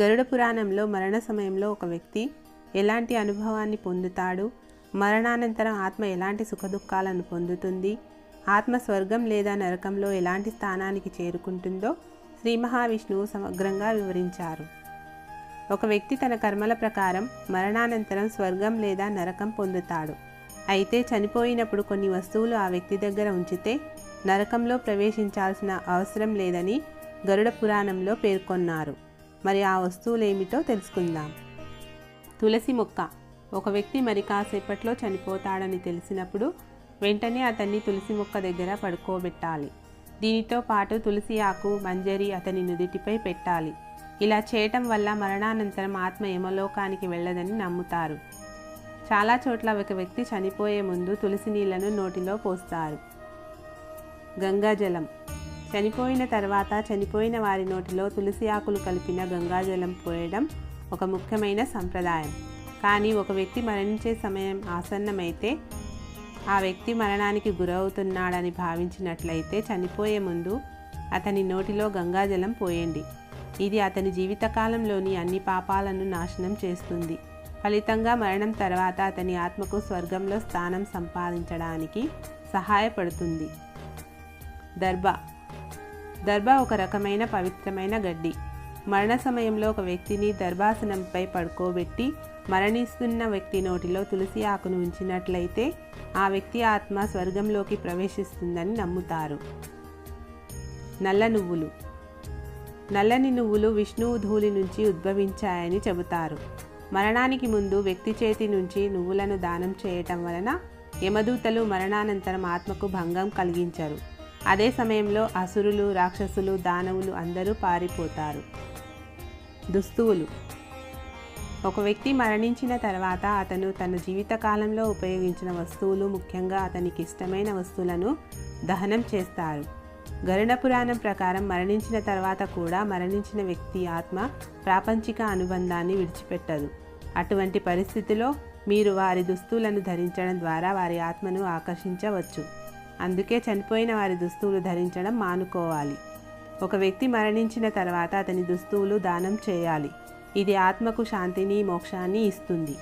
గరుడ పురాణంలో మరణ సమయంలో ఒక వ్యక్తి ఎలాంటి అనుభవాన్ని పొందుతాడు? మరణానంతరం ఆత్మ ఎలాంటి సుఖదుఖాలను పొందుతుంది? ఆత్మ స్వర్గం లేదా నరకంలో ఎలాంటి స్థానానికి చేరుకుంటుందో శ్రీ మహావిష్ణువు సమగ్రంగా వివరించారు. ఒక వ్యక్తి తన కర్మల ప్రకారం మరణానంతరం స్వర్గం లేదా నరకం పొందుతాడు. అయితే చనిపోయినప్పుడు కొన్ని వస్తువులు ఆ వ్యక్తి దగ్గర ఉంచితే నరకంలో ప్రవేశించాల్సిన అవసరం లేదని గరుడ పురాణంలో పేర్కొన్నారు. మరి ఆ వస్తువులు ఏమిటో తెలుసుకుందాం. తులసి మొక్క. ఒక వ్యక్తి మరి కాసేపట్లో చనిపోతాడని తెలిసినప్పుడు వెంటనే అతన్ని తులసి మొక్క దగ్గర పడుకోబెట్టాలి. దీనితో పాటు తులసి ఆకు మంజరి అతని నుదిటిపై పెట్టాలి. ఇలా చేయటం వల్ల మరణానంతరం ఆత్మ యమలోకానికి వెళ్ళదని నమ్ముతారు. చాలా చోట్ల ఒక వ్యక్తి చనిపోయే ముందు తులసి నీళ్ళను నోటిలో పోస్తారు. గంగాజలం. చనిపోయిన తర్వాత చనిపోయిన వారి నోటిలో తులసి ఆకులు కలిపిన గంగాజలం పోయడం ఒక ముఖ్యమైన సంప్రదాయం. కానీ ఒక వ్యక్తి మరణించే సమయం ఆసన్నమైతే ఆ వ్యక్తి మరణానికి గురవుతున్నాడని భావించినట్లయితే చనిపోయే ముందు అతని నోటిలో గంగాజలం పోయండి. ఇది అతని జీవితకాలంలోని అన్ని పాపాలను నాశనం చేస్తుంది. ఫలితంగా మరణం తర్వాత అతని ఆత్మకు స్వర్గంలో స్థానం సంపాదించడానికి సహాయపడుతుంది. దర్భ దర్భా ఒక రకమైన పవిత్రమైన గడ్డి. మరణ సమయంలో ఒక వ్యక్తిని దర్భాసనంపై పడుకోబెట్టి మరణిస్తున్న వ్యక్తి నోటిలో తులసి ఆకును ఉంచినట్లయితే ఆ వ్యక్తి ఆత్మ స్వర్గంలోకి ప్రవేశిస్తుందని నమ్ముతారు. నల్ల నువ్వులు. నల్లని నువ్వులు విష్ణువు ధూళి నుంచి ఉద్భవించాయని చెబుతారు. మరణానికి ముందు వ్యక్తి చేతి నుంచి నువ్వులను దానం చేయటం వలన యమదూతలు మరణానంతరం ఆత్మకు భంగం కలిగించరు. అదే సమయంలో అసురులు రాక్షసులు దానవులు అందరూ పారిపోతారు. దుస్తువులు. ఒక వ్యక్తి మరణించిన తర్వాత అతను తన జీవితకాలంలో ఉపయోగించిన వస్తువులు ముఖ్యంగా అతనికి ఇష్టమైన వస్తువులను దహనం చేస్తారు. గరుడ పురాణం ప్రకారం మరణించిన తర్వాత కూడా మరణించిన వ్యక్తి ఆత్మ ప్రాపంచిక అనుబంధాన్ని విడిచిపెట్టదు. అటువంటి పరిస్థితిలో మీరు వారి దుస్తువులను ధరించడం ద్వారా వారి ఆత్మను ఆకర్షించవచ్చు. అందుకే చనిపోయిన వారి దుస్తువులు ధరించడం మానుకోవాలి. ఒక వ్యక్తి మరణించిన తర్వాత అతని దుస్తువులు దానం చేయాలి. ఇది ఆత్మకు శాంతిని మోక్షాన్ని ఇస్తుంది.